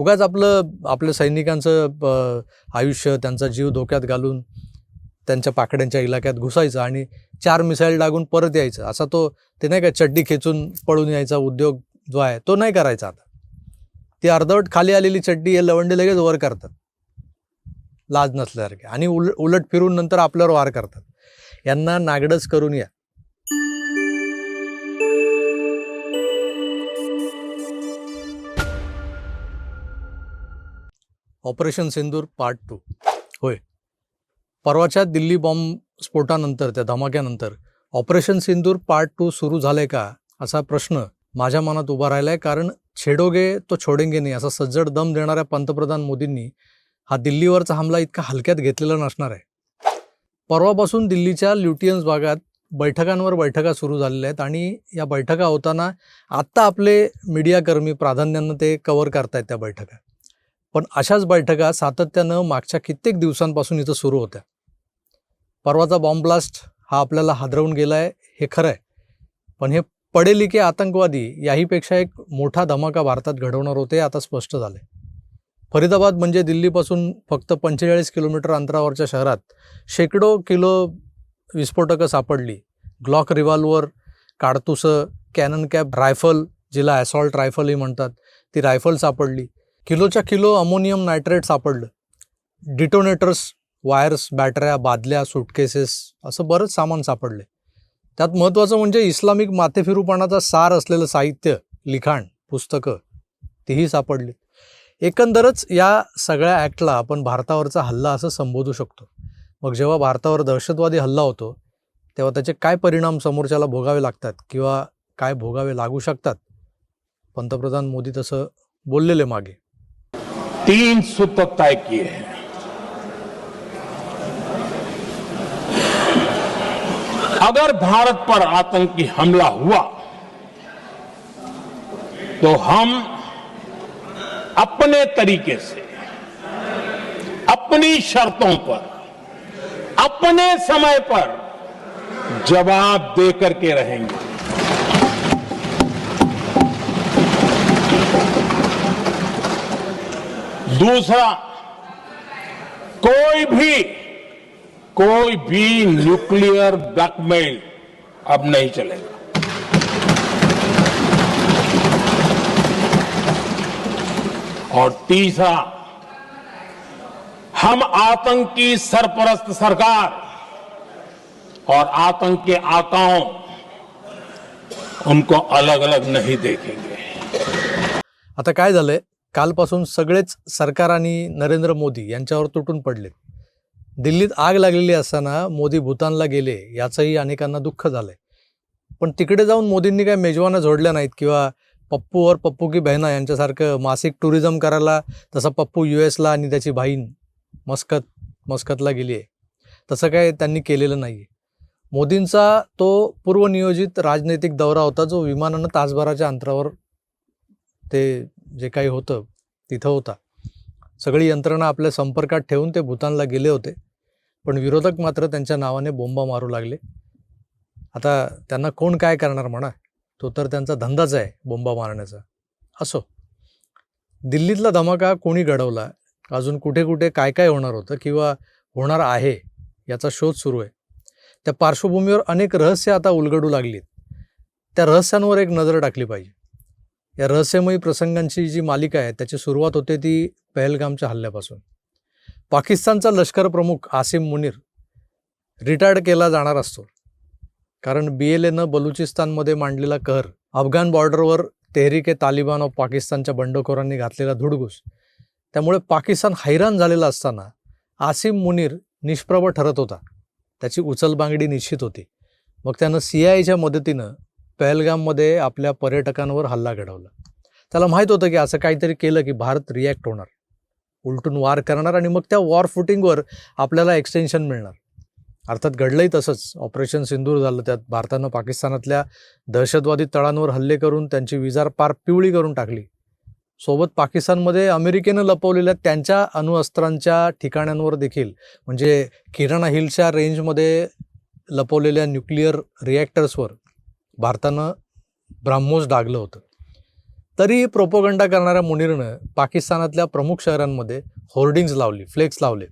उगाच आपलं आपल्या सैनिकांचं आयुष्य त्यांचा जीव धोक्यात घालून त्यांच्या पाकड्यांच्या इलाक्यात घुसायचं आणि चार मिसाईल लागून परत यायचं. असा तो ते नाही का चड्डी खेचून पळून यायचा उद्योग जो आहे तो नाही करायचा आता. ती अर्धवट खाली आलेली चड्डी हे लवंडे लगेच वर करतात. लाज नसल्यासारखे. आणि उल उलट फिरून नंतर आपल्यावर वार करतात. यांना नागडच करून या. Operation Sindoor part two. होय. परवाच्या दिल्ली बॉम्ब स्फोटानंतर त्या धमाक्यानंतर ऑपरेशन सिंदूर पार्ट टू सुरू झालंय का असा प्रश्न माझ्या मनात उभा राहिलाय कारण छेडोगे तो छोडेंगे नाही असा सज्जड दम देणाऱ्या पंतप्रधान मोदींनी हा दिल्लीवरचा हमला इतका हलक्यात घेतलेला नसणार आहे. परवापासून दिल्लीच्या ल्युटियन्स भागात बैठकांवर बैठका सुरू झालेल्या आहेत आणि या बैठका होताना आत्ता आपले मीडियाकर्मी प्राधान्यानं ते कव्हर करतायत त्या बैठका. पण अशाच बैठका सातत्यानं मागच्या कित्येक दिवसांपासून इथं सुरू होत्या. परवाचा बॉम्ब ब्लास्ट हा आपल्याला हादरवून गेला आहे हे खरं आहे पण हे पडेलिके आतंकवादी याहीपेक्षा एक मोठा धमाका भारतात घडवणार होते आता स्पष्ट झाले फरीदाबाद म्हणजे दिल्लीपासून फक्त पंचेचाळीस किलोमीटर अंतरावरच्या शहरात शेकडो किलो विस्फोटकं सापडली. ग्लॉक रिव्हॉल्वर काडतुसं कॅनन कॅप रायफल जिला ॲसॉल्ट रायफलही म्हणतात ती रायफल सापडली. किलोच्या किलो अमोनियम नायट्रेट सापडलं. डिटोनेटर्स वायर्स बॅटऱ्या बादल्या सुटकेसेस असं बरंच सामान सापडले. त्यात महत्त्वाचं म्हणजे इस्लामिक माथेफिरूपणाचा सार असलेलं साहित्य लिखाण पुस्तकं तीही सापडली. एकंदरच या सगळ्या ॲक्टला आपण भारतावरचा हल्ला असं संबोधू शकतो. मग जेव्हा भारतावर दहशतवादी हल्ला होतो तेव्हा त्याचे काय परिणाम समोरच्याला भोगावे लागतात किंवा काय भोगावे लागू शकतात? पंतप्रधान मोदी तसं बोललेले मागे. तीन सूत्र तय किए हैं। अगर भारत पर आतंकी हमला हुआ तो हम अपने तरीके से, अपनी शर्तों पर, अपने समय पर जवाब दे करके रहेंगे। दूसरा, कोई भी कोई भी न्यूक्लियर ब्लैकमेल अब नहीं चलेगा। और तीसरा, हम आतंक सरपरस्त सरकार और आतंक के आकाओं उनको अलग अलग नहीं देखेंगे। आता काय झालंय? कालपासून सगळेच सरकार आणि नरेंद्र मोदी यांच्यावर तुटून पडलेत. दिल्लीत आग लागलेली असताना मोदी भूतानला गेले याचंही अनेकांना दुःख झालंय. पण तिकडे जाऊन मोदींनी काय मेजवाना जोडल्या नाहीत किंवा पप्पू और पप्पू की बहिणा यांच्यासारखं मासिक टुरिझम करायला तसा पप्पू यू एसला आणि त्याची बहीण मस्कत मस्कतला गेली आहे. तसं काय त्यांनी केलेलं नाही आहे मोदींचा तो पूर्वनियोजित राजनैतिक दौरा होता जो विमानानं तासभराच्या अंतरावर ते जे काही होतं तिथं होता. सगळी यंत्रणा आपल्या संपर्कात ठेवून ते भूतानला गेले होते पण विरोधक मात्र त्यांच्या नावाने बोंबा मारू लागले. आता त्यांना कोण काय करणार म्हणा तो तर त्यांचा धंदाच आहे बोंबा मारण्याचा. असो. दिल्लीतला धमाका कोणी घडवला? अजून कुठे कुठे काय काय होणार होतं किंवा होणार आहे याचा शोध सुरू आहे. त्या पार्श्वभूमीवर अनेक रहस्य आता उलगडू लागलीत. त्या रहस्यांवर एक नजर टाकली पाहिजे. या रहस्यमयी प्रसंगांची जी मालिका आहे त्याची सुरुवात होते ती पहलगामच्या हल्ल्यापासून. पाकिस्तानचा लष्कर प्रमुख आसिम मुनीर रिटायर्ड केला जाणार असतो. कारण बी एल एनं बलुचिस्तानमध्ये मांडलेला कहर अफगाण बॉर्डरवर तेहरीक ए तालिबान ऑफ पाकिस्तानच्या बंडखोरांनी घातलेला धुडगूस त्यामुळे पाकिस्तान हैराण झालेला असताना आसिम मुनीर निष्प्रभ ठरत होता. त्याची उचलबांगडी निश्चित होती. मग त्यानं सी आयच्या मदतीनं पहलगाममध्ये आपल्या पर्यटकांवर हल्ला घडवला. त्याला माहीत होतं की असं काहीतरी केलं की भारत रिॲक्ट होणार. उलटून वार करणार आणि मग त्या वॉर फुटिंगवर आपल्याला एक्सटेन्शन मिळणार. अर्थात घडलंही तसंच. ऑपरेशन सिंदूर झालं त्यात भारतानं पाकिस्तानातल्या दहशतवादी तळांवर हल्ले करून त्यांची विजार पार पिवळी करून टाकली. सोबत पाकिस्तानमध्ये अमेरिकेनं लपवलेल्या त्यांच्या अणुअस्त्रांच्या ठिकाणांवर देखील म्हणजे किराणा हिलच्या रेंजमध्ये लपवलेल्या न्यूक्लिअर रिॲक्टर्सवर भारतानं ब्राह्मोस डागलं होतं. तरी प्रोपोगंडा करणाऱ्या मुनीरनं पाकिस्तानातल्या प्रमुख शहरांमध्ये होर्डिंग्ज लावली फ्लेक्स लावले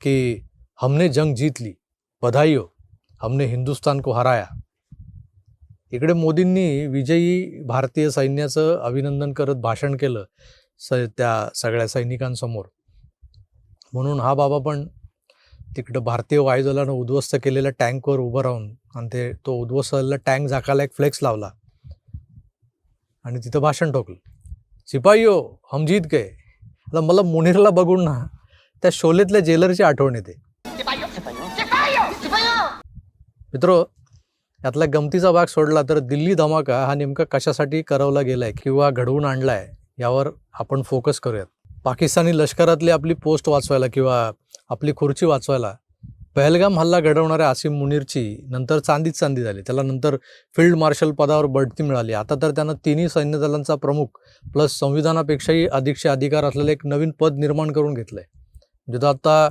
की हमने जंग जीतली बधाई हो हमने हिंदुस्तान को हराया. इकडे मोदींनी विजयी भारतीय सैन्याचं अभिनंदन करत भाषण केलं स त्या सगळ्या सैनिकांसमोर. म्हणून हा बाबा पण तिकडं भारतीय वायुदलानं उद्ध्वस्त केलेल्या टँकवर उभं राहून आणि ते तो उद्ध्वस्त झालेला टँक झाकायला एक फ्लेक्स लावला. आणि तिथं भाषण ठोकलं. शिपाई हो हम जीत गए. आता मला मुनीरला बघून ना त्या शोलेतल्या जेलरची आठवण येते. मित्र यातला गमतीचा भाग सोडला तर दिल्ली धमाका हा नेमका कशासाठी करवला गेलाय किंवा घडवून आणलाय यावर आपण फोकस करूयात. पाकिस्तानी लष्करातली आपली पोस्ट वाचवायला किंवा आपली खुर्ची वाचवायला. पहलगाम हल्ला घडवणाऱ्या आसिम मुनीरची नंतर चांदीच चांदी झाली. त्याला नंतर फील्ड मार्शल पदावर बढती मिळाली. आता तर त्यानं तिन्ही सैन्य दलांचा प्रमुख प्लस संविधानापेक्षाही अधिकचे अधिकार असलेलं एक नवीन पद निर्माण करून घेतलंय. म्हणजे तो आता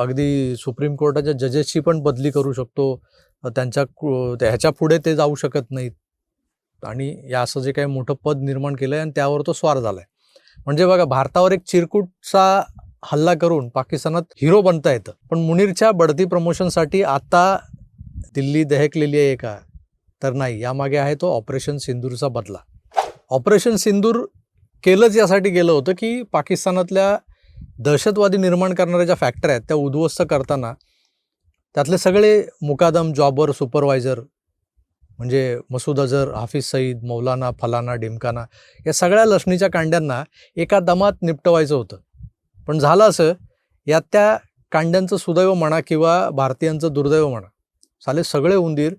अगदी सुप्रीम कोर्टाच्या जजेसची पण बदली करू शकतो. त्यांच्या कु- त्या- ह्याच्या पुढे ते जाऊ शकत नाहीत. आणि या असं जे काही मोठं पद निर्माण केलं आहे आणि त्यावर तो स्वार झाला आहे म्हणजे बघा भारतावर एक चिरकुटचा हल्ला करून पाकिस्तानात हिरो बनता येतं. पण मुनीरच्या बढती प्रमोशनसाठी आता दिल्ली दहकलेली आहे का? तर नाही. यामागे आहे तो ऑपरेशन सिंदूरचा बदला. ऑपरेशन सिंदूर केलंच यासाठी गेलं होतं की पाकिस्तानातल्या दहशतवादी निर्माण करणाऱ्या ज्या फॅक्टऱ्या आहेत त्या उद्ध्वस्त करताना त्यातले सगळे मुकादम जॉबर सुपरवायझर म्हणजे मसूद अझर हाफिज सईद मौलाना फलाना डिमकाना या सगळ्या लसणीच्या कांड्यांना एका दमात निपटवायचं होतं. पण झालं असं यात त्या कांड्यांचं सुदैव म्हणा किंवा भारतीयांचं दुर्दैव म्हणा साले सगळे उंदीर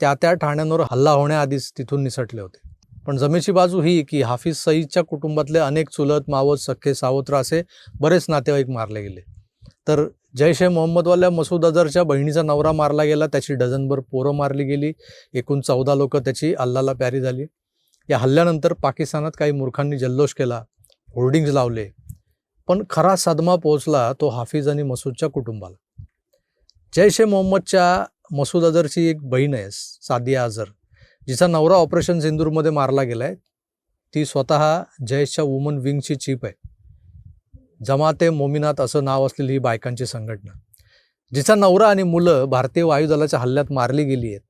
त्या त्या ठाण्यांवर हल्ला होण्याआधीच तिथून निसटले होते. पण जमेची बाजू ही की हाफिज सईदच्या कुटुंबातले अनेक चुलत मावत सख्खे सावत्र असे बरेच नातेवाईक मारले गेले. तर जैश ए मोहम्मदवाल्या मसूद अझरच्या बहिणीचा नवरा मारला गेला त्याची डझनभर पोरं मारली गेली एकूण चौदा लोक त्याची अल्लाला प्यारी झाली. या हल्ल्यानंतर पाकिस्तानात काही मूर्खांनी जल्लोष केला होर्डिंग्ज लावले पण खरा सदमा पोहोचला तो हाफिज आणि मसूदच्या कुटुंबाला. जैश ए मोहम्मदच्या मसूद अझरची एक बहीण आहे सादिया अझर जिचा नवरा ऑपरेशन सिंदूरमध्ये मारला गेला आहे ती स्वतः जैशच्या वुमन विंगची चीफ आहे. जमाते मोमिनात असं नाव असलेली ही बायकांची संघटना. जिचा नवरा आणि मुलं भारतीय वायुदलाच्या हल्ल्यात मारली गेली आहेत.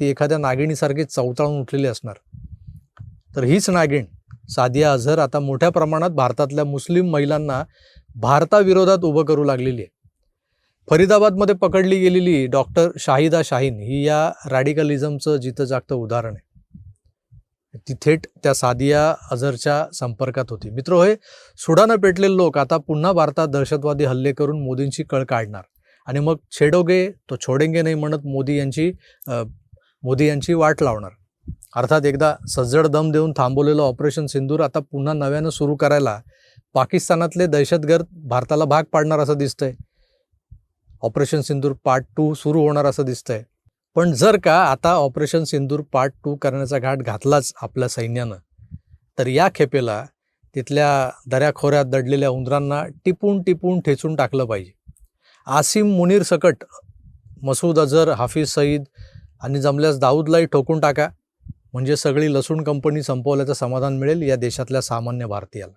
ती एखाद्या नागिणीसारखी चवताळून उठलेली असणार. तर हीच नागिण सादिया अझहर आता मोठ्या प्रमाणात भारतातल्या मुस्लिम महिलांना भारताविरोधात उभं करू लागलेली आहे. फरीदाबादमध्ये पकडली गेलेली डॉक्टर शाहिदा शाहीन ही या रॅडिकलिझमचं जिथं जागतं उदाहरण आहे. ती थेट त्या सादिया अझरच्या संपर्कात होती. मित्र होय सुडानं पेटलेले लोक आता पुन्हा भारतात दहशतवादी हल्ले करून मोदींची कळ काढणार. आणि मग छेडोगे तो छोडेंगे नाही म्हणत मोदी यांची मोदी यांची वाट लावणार. अर्थात एकदा सज्जड दम देऊन थांबवलेलं ऑपरेशन सिंदूर आता पुन्हा नव्यानं सुरू करायला पाकिस्तानातले दहशतगर्द भारताला भाग पाडणार असं दिसतंय. ऑपरेशन सिंदूर पार्ट टू सुरू होणार असं दिसतंय. पण जर का आता ऑपरेशन सिंदूर पार्ट टू करण्याचा घाट घातलाच आपल्या सैन्यानं तर या खेपेला तिथल्या दऱ्याखोऱ्यात दडलेल्या उंदरांना टिपून टिपून ठेचून टाकलं पाहिजे. आसिम मुनीर सकट मसूद अझर हाफिज सईद आणि जमल्यास दाऊदलाही ठोकून टाका. म्हणजे सगळी लसूण कंपनी संपवल्याचं समाधान मिळेल या देशातल्या सामान्य भारतीयाला.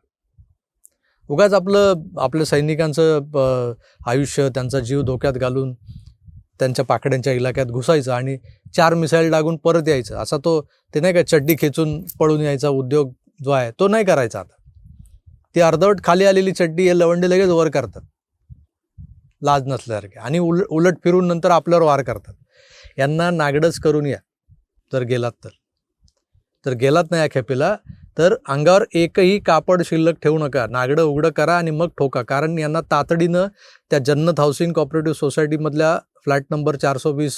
उगाच आपलं आपल्या सैनिकांचं आयुष्य त्यांचा जीव धोक्यात घालून त्यांच्या पाकड्यांच्या इलाक्यात घुसायचं आणि चार मिसाईल लागून परत यायचं. असा तो ते नाही का चड्डी खेचून पळून यायचा उद्योग जो आहे तो नाही करायचा आता. ती अर्धवट खाली आलेली चड्डी हे लवंडे लगेच वर करतात. लाज नसल्यासारखे. आणि उल उलट फिरून नंतर आपल्यावर वार करतात. यांना नागडच करून या जर गेलात तर. तर गेलात नाही या खेपेला तर अंगावर एकही कापड शिल्लक ठेवू नका. नागडं उघडं करा आणि मग ठोका. कारण यांना तातडीनं त्या जन्नत हाऊसिंग कॉपरेटिव्ह सोसायटीमधल्या फ्लॅट नंबर चारशे वीस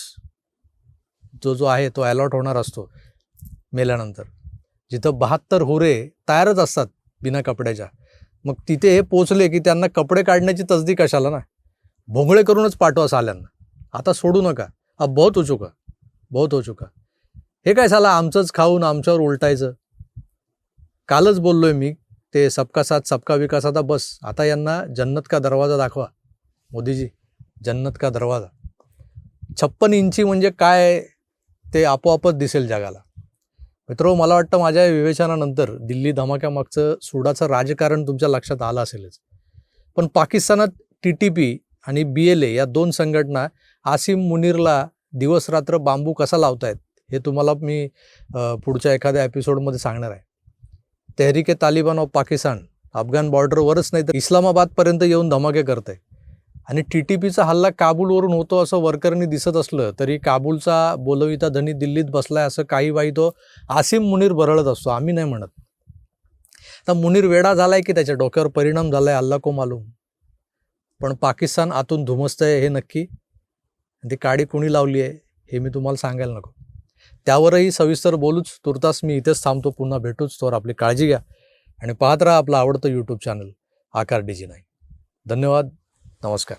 जो जो आहे तो अलॉट होणार असतो मेल्यानंतर. जिथं बहात्तर हुरे तयारच असतात बिना कपड्याच्या. मग तिथे हे पोचले की त्यांना कपडे काढण्याची तसदी कशाला ना? भोंगळे करूनच पाठवा साल्यांना. आता सोडू नका. अब बहुत हो चुका. बहुत हो चुका. हे काय झालं? आमचंच खाऊन आमच्यावर उलटायचं. कालच बोललोय मी ते सबका साथ सबका विकास आता बस. आता यांना जन्नत का दरवाजा दाखवा. मोदीजी जन्नत का दरवाजा. छप्पन इंची म्हणजे काय ते आपोआपच दिसेल जगाला. मित्र मला वाटतं माझ्या विवेचनानंतर दिल्ली धमाक्यामागचं सुडाचं राजकारण तुमच्या लक्षात आलं असेलच. पण पाकिस्तानात टी टी पी आणि बी एल ए या दोन संघटना आसिम मुनीरला दिवसरात्र बांबू कसा लावतायत? हे तुम्हाला मी पुढच्या एखाद्या एपिसोडमध्ये सांगणार आहे. तेहरीके तालिबान ऑफ पाकिस्तान अफगाण बॉर्डरवरच नाही तर इस्लामाबादपर्यंत येऊन धमाके करते. आहे आणि टी टी पीचा हल्ला काबूलवरून होतो असं वर्करनी दिसत असलं तरी काबूलचा बोलविता धनी दिल्लीत बसलाय असं काही वाई तो आसिम मुनीर बरळत असतो आम्ही नाही म्हणत. तर मुनीर वेडा झालाय की त्याच्या डोक्यावर परिणाम झालाय अल्ला को मालूम. पण पाकिस्तान आतून धुमसतंय हे नक्की. ती काडी कुणी लावली आहे हे मी तुम्हाला सांगायला नको. त्यावरही सविस्तर बोलूच तुर्तास मी इथेच थांबतो. पुन्हा भेटूच. तोवर आपली काळजी घ्या. आणि पाहत राहा आपलं आवडतं यूट्यूब चॅनल आकार डी नाही धन्यवाद. नमस्कार.